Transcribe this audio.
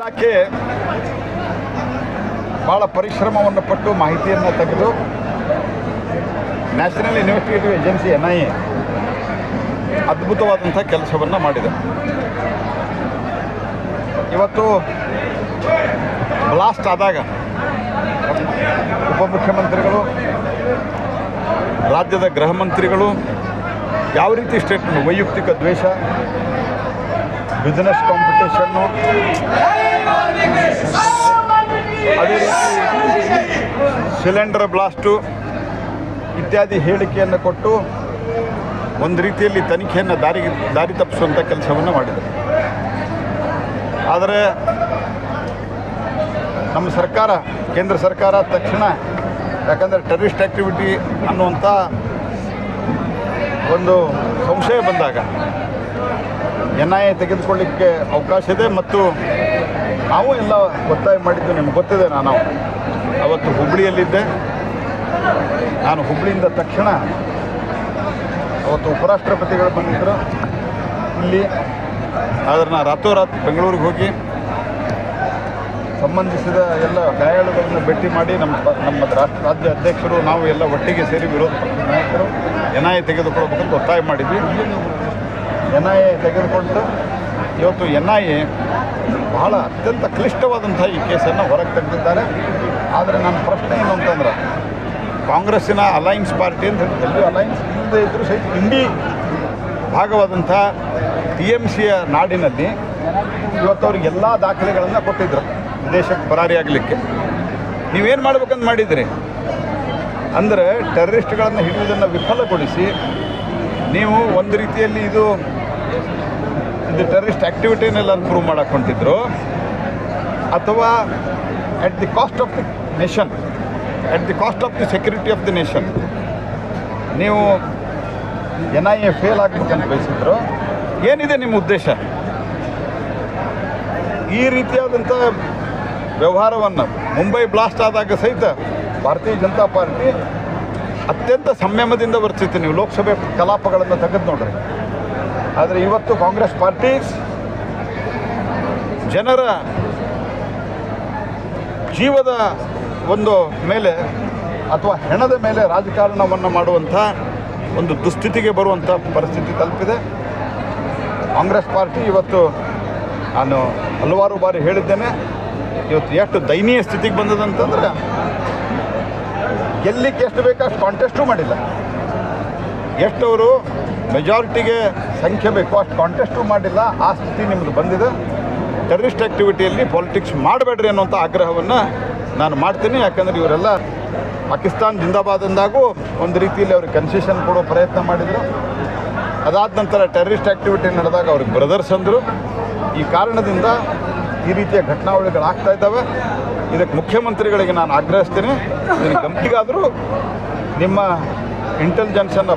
ಇಲಾಖೆ ಭಾಳ ಪರಿಶ್ರಮವನ್ನು ಪಟ್ಟು ಮಾಹಿತಿಯನ್ನು ತೆಗೆದು national investigative agency N I A ಅದ್ಭುತವಾದಂಥ ಕೆಲಸವನ್ನು ಮಾಡಿದೆ. ಇವತ್ತು ಬ್ಲಾಸ್ಟ್ ಆದಾಗ ಉಪಮುಖ್ಯಮಂತ್ರಿಗಳು, ರಾಜ್ಯದ ಗೃಹ ಮಂತ್ರಿಗಳು ಯಾವ ರೀತಿ ಸ್ಟೇಟ್ಮೆಂಟ್ ವೈಯಕ್ತಿಕ ದ್ವೇಷ ಬಿಸ್ನೆಸ್ ಕಾಂಪಿಟೇಷನ್ನು ಸಿಲಿಂಡರ್ ಬ್ಲಾಸ್ಟು ಇತ್ಯಾದಿ ಹೇಳಿಕೆಯನ್ನು ಕೊಟ್ಟು ಒಂದು ರೀತಿಯಲ್ಲಿ ತನಿಖೆಯನ್ನು ದಾರಿ ದಾರಿ ತಪ್ಪಿಸುವಂಥ ಕೆಲಸವನ್ನು ಮಾಡಿದೆ. ಆದರೆ ನಮ್ಮ ಸರ್ಕಾರ, ಕೇಂದ್ರ ಸರ್ಕಾರ ತಕ್ಷಣ ಯಾಕಂದರೆ ಟೆರರಿಸ್ಟ್ ಆ್ಯಕ್ಟಿವಿಟಿ ಅನ್ನುವಂಥ ಒಂದು ಸಂಶಯ ಬಂದಾಗ ಎನ್ ಐ ಎ ತೆಗೆದುಕೊಳ್ಳಿಕ್ಕೆ ಅವಕಾಶ ಇದೆ ಮತ್ತು ನಾವು ಎಲ್ಲ ಒತ್ತಾಯ ಮಾಡಿದ್ದು ನಿಮ್ಗೆ ಗೊತ್ತಿದೆ, ನಾನು ಅವತ್ತು ಹುಬ್ಬಳ್ಳಿಯಲ್ಲಿದ್ದೆ ನಾನು ಹುಬ್ಬಳ್ಳಿಯಿಂದ ತಕ್ಷಣ ಅವತ್ತು ಉಪರಾಷ್ಟ್ರಪತಿಗಳು ಬಂದಿದ್ದರು ಇಲ್ಲಿ ಆದರೆ ನಾನು ರಾತೋರಾತ್ ಬೆಂಗಳೂರಿಗೆ ಹೋಗಿ ಸಂಬಂಧಿಸಿದ ಎಲ್ಲ ಗಾಯಾಳುಗಳನ್ನು ಭೇಟಿ ಮಾಡಿ ನಮ್ಮ ನಮ್ಮ ರಾಷ್ಟ್ರ, ರಾಜ್ಯ ಅಧ್ಯಕ್ಷರು, ನಾವು ಎಲ್ಲ ಒಟ್ಟಿಗೆ ಸೇರಿ ವಿರೋಧ ಪಕ್ಷದ ನಾಯಕರು, ಎನ್ ಐ ಎ ತೆಗೆದುಕೊಳ್ಬೇಕಂತ ಒತ್ತಾಯ ಮಾಡಿದ್ವಿ. ಎನ್ ಐ ಎ ತೆಗೆದುಕೊಂಡು ಇವತ್ತು ಎನ್ ಐ ಎ ಬಹಳ ಅತ್ಯಂತ ಕ್ಲಿಷ್ಟವಾದಂಥ ಈ ಕೇಸನ್ನು ಹೊರಗೆ ತೆಗೆದಿದ್ದಾರೆ. ಆದರೆ ನನ್ನ ಪ್ರಶ್ನೆ ಏನು ಅಂತಂದ್ರೆ, ಕಾಂಗ್ರೆಸ್ಸಿನ ಅಲೈನ್ಸ್ ಪಾರ್ಟಿ ಅಂತ ಎಲ್ಲೂ ಅಲೈನ್ಸ್ ಇಲ್ಲದೆ ಇದ್ದರೂ ಸಹಿತ ಇಂಡಿ ಭಾಗವಾದಂಥ ಟಿ ಎಂ ಸಿಯ ನಾಡಿನಲ್ಲಿ ಇವತ್ತು ಅವ್ರಿಗೆ ಎಲ್ಲ ದಾಖಲೆಗಳನ್ನು ಕೊಟ್ಟಿದ್ರು, ವಿದೇಶಕ್ಕೆ ಪರಾರಿಯಾಗಲಿಕ್ಕೆ ನೀವೇನು ಮಾಡ್ಬೇಕಂತ ಮಾಡಿದ್ರಿ ಅಂದರೆ ಟೆರರಿಸ್ಟ್ಗಳನ್ನು ಹಿಡಿಯುವುದನ್ನು ವಿಫಲಗೊಳಿಸಿ ನೀವು ಒಂದು ರೀತಿಯಲ್ಲಿ ಇದು ಇದು ಟೆರರಿಸ್ಟ್ ಆ್ಯಕ್ಟಿವಿಟಿನೆಲ್ಲ ಪ್ರೂವ್ ಮಾಡಕ್ಕೆ ಹೊಂಟಿದ್ರು ಅಥವಾ at the cost of the nation at the cost of the security of the nation ನೀವು ಎನ್ ಐ ಎ ಫೇಲ್ ಆಗ್ಬೇಕಂತ ಬಯಸಿದ್ರು. ಏನಿದೆ ನಿಮ್ಮ ಉದ್ದೇಶ? ಈ ರೀತಿಯಾದಂಥ ವ್ಯವಹಾರವನ್ನು ಮುಂಬೈ ಬ್ಲಾಸ್ಟ್ ಆದಾಗ ಸಹಿತ ಭಾರತೀಯ ಜನತಾ ಪಾರ್ಟಿ ಅತ್ಯಂತ ಸಂಯಮದಿಂದ ವರ್ತಿತ್ತು. ನೀವು ಲೋಕಸಭೆ ಕಲಾಪಗಳನ್ನು ತೆಗೆದು ನೋಡ್ರಿ. ಆದರೆ ಇವತ್ತು ಕಾಂಗ್ರೆಸ್ ಪಾರ್ಟಿ ಜನರ ಜೀವದ ಒಂದು ಮೇಲೆ ಅಥವಾ ಹೆಣದ ಮೇಲೆ ರಾಜಕಾರಣವನ್ನು ಮಾಡುವಂಥ ಒಂದು ದುಸ್ಥಿತಿಗೆ ಬರುವಂಥ ಪರಿಸ್ಥಿತಿ ತಲುಪಿದೆ. ಕಾಂಗ್ರೆಸ್ ಪಾರ್ಟಿ ಇವತ್ತು ನಾನು ಹಲವಾರು ಬಾರಿ ಹೇಳಿದ್ದೇನೆ. ಇವತ್ತು ಎಷ್ಟು ದಯನೀಯ ಸ್ಥಿತಿಗೆ ಬಂದದಂತಂದ್ರೆ, ಗೆಲ್ಲಿಕ್ಕೆ ಎಷ್ಟು ಬೇಕು ಅಷ್ಟು ಕಾಂಟೆಸ್ಟೂ ಮಾಡಿಲ್ಲ. ಎಷ್ಟವರು ಮೆಜಾರಿಟಿಗೆ ಸಂಖ್ಯೆ ಬೇಕು. ಅಷ್ಟು ಕಾಂಟೆಸ್ಟು ಮಾಡಿಲ್ಲ. ಆ ಸ್ಥಿತಿ ನಿಮ್ಮದು ಬಂದಿದೆ. ಟೆರರಿಸ್ಟ್ ಆ್ಯಕ್ಟಿವಿಟಿಯಲ್ಲಿ ಪಾಲಿಟಿಕ್ಸ್ ಮಾಡಬೇಡ್ರಿ ಅನ್ನೋಂಥ ಆಗ್ರಹವನ್ನು ನಾನು ಮಾಡ್ತೀನಿ. ಯಾಕಂದರೆ ಇವರೆಲ್ಲ ಪಾಕಿಸ್ತಾನ್ ಜಿಂದಾಬಾದ್ ಅಂದಾಗೂ ಒಂದು ರೀತಿಯಲ್ಲಿ ಅವ್ರಿಗೆ ಕನ್ಸೆಷನ್ ಕೊಡೋ ಪ್ರಯತ್ನ ಮಾಡಿದರು. ಅದಾದ ನಂತರ ಟೆರರಿಸ್ಟ್ ಆ್ಯಕ್ಟಿವಿಟಿ ನಡೆದಾಗ ಅವ್ರಿಗೆ ಬ್ರದರ್ಸ್ ಅಂದರು. ಈ ಕಾರಣದಿಂದ ಈ ರೀತಿಯ ಘಟನಾವಳಿಗಳಾಗ್ತಾ ಇದ್ದಾವೆ. ಇದಕ್ಕೆ ಮುಖ್ಯಮಂತ್ರಿಗಳಿಗೆ ನಾನು ಆಗ್ರಹಿಸ್ತೀನಿ. ಗಮನಿಗಾದರೂ ನಿಮ್ಮ ಇಂಟೆಲಿಜೆನ್ಸನ್ನು